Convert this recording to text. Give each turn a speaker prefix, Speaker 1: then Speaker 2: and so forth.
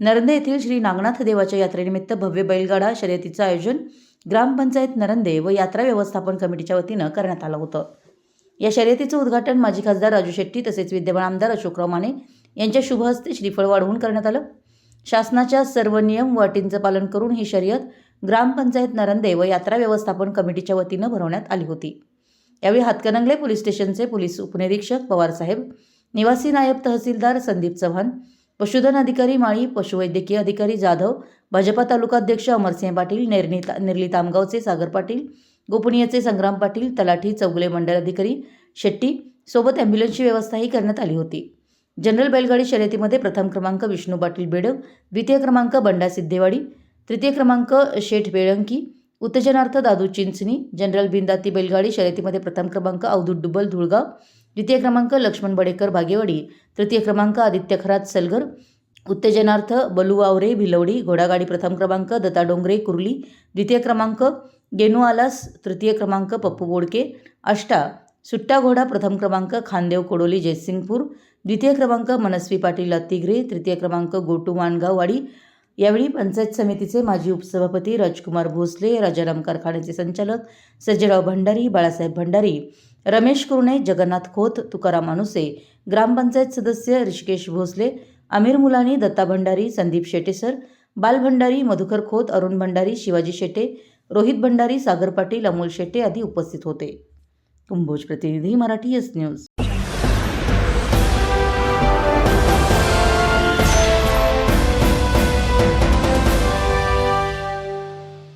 Speaker 1: नरंदे येथील श्री नागनाथ देवाच्या यात्रेनिमित्त भव्य बैलगाडा शर्यतीचं आयोजन ग्रामपंचायत नरंदे व यात्रा व्यवस्थापन कमिटीच्या वतीनं करण्यात आलं होतं. या शर्यतीचं उद्घाटन माजी खासदार राजू शेट्टी तसेच विद्यमान आमदार अशोकराव माने यांच्या शुभ हस्ते श्रीफळ वाढवून करण्यात आलं. शासनाच्या सर्व नियम व अटींचं पालन करून ही शर्यत ग्रामपंचायत नरंदे व यात्रा व्यवस्थापन कमिटीच्या वतीनं भरवण्यात आली होती. यावेळी हातकणंगले पोलीस स्टेशनचे पोलीस उपनिरीक्षक पवारसाहेब निवासी नायब तहसीलदार संदीप चव्हाण पशुधन अधिकारी माळी पशुवैद्यकीय अधिकारी जाधव भाजपा तालुकाध्यक्ष अमरसिंह पाटील नेरणी निर्ली तामगावचे सागर पाटील गोपनीयचे संग्राम पाटील तलाठी चौगले मंडळ अधिकारी शेट्टी सोबत ॲम्ब्युलन्सची व्यवस्थाही करण्यात आली होती. जनरल बैलगाडी शर्यतीमध्ये प्रथम क्रमांक विष्णू पाटील बेडग द्वितीय क्रमांक बंडा सिद्धेवाडी तृतीय क्रमांक शेठ बेळंकी उत्तेजनार्थ दादू चिंचणी जनरल बिंदाती बैलगाडी शर्यतीमध्ये प्रथम क्रमांक अवधूत डुबल धुळगाव द्वितीय क्रमांक लक्ष्मण बडेकर भागेवाडी तृतीय क्रमांक आदित्य खरात सलगर उत्तेजनार्थ बलुवावरे भिलवडी घोडागाडी प्रथम क्रमांक दत्ता डोंगरे कुर्ली द्वितीय क्रमांक गेनू आलास तृतीय क्रमांक पप्पू बोडके अष्टा सुट्टा घोडा प्रथम क्रमांक खानदेव कोडोली जयसिंगपूर द्वितीय क्रमांक मनस्वी पाटील अतिग्रे तृतीय क्रमांक गोटू माणगाववाडी यावेळी पंचायत समितीचे माजी उपसभापती राजकुमार भोसले राजाराम कारखान्याचे संचालक सज्जराव भंडारी बाळासाहेब भंडारी रमेश कुरणे जगन्नाथ खोत तुकाराम अनुसे ग्रामपंचायत सदस्य ऋषिकेश भोसले आमिर मुलानी दत्ता भंडारी संदीप शेटेसर बाल भंडारी मधुकर खोत अरुण भंडारी शिवाजी शेटे रोहित भंडारी सागर पाटील अमोल शेटे आदी उपस्थित होते. कुंभोज प्रतिनिधी मराठी एस न्यूज